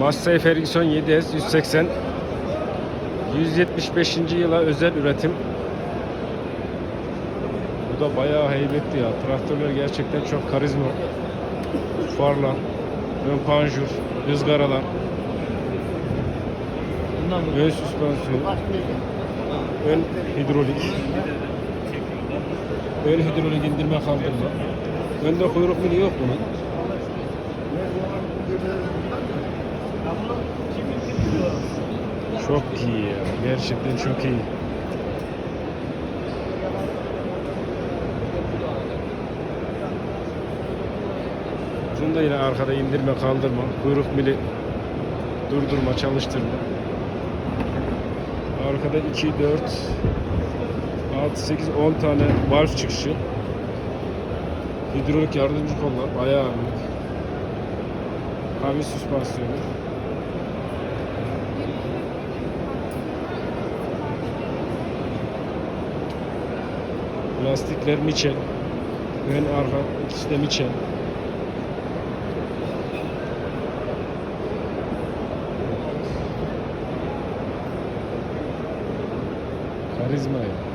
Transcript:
Massey Ferguson 7S 180 175. yıla özel üretim. Bu da bayağı heybetli ya. Traktörler gerçekten çok karizma. Farlar, ön panjur, ızgaralar, Bundan mı? ön süspansiyon, ön hidrolik. Ön hidrolik indirme kaldırma. Önde kuyruk mili yok bunun. Çok iyi ya. Gerçekten çok iyi. Bunda yine arkada indirme kaldırma, kuyruk mili durdurma, çalıştırma. Arkada 2, 4, 6, 8, 10 tane valf çıkışı. Hidrolik yardımcı kollar, bayağı büyük. Hafif süspansiyonu. Lastikler Michelin. Ön arka ikisi de Michelin. Karizma ya.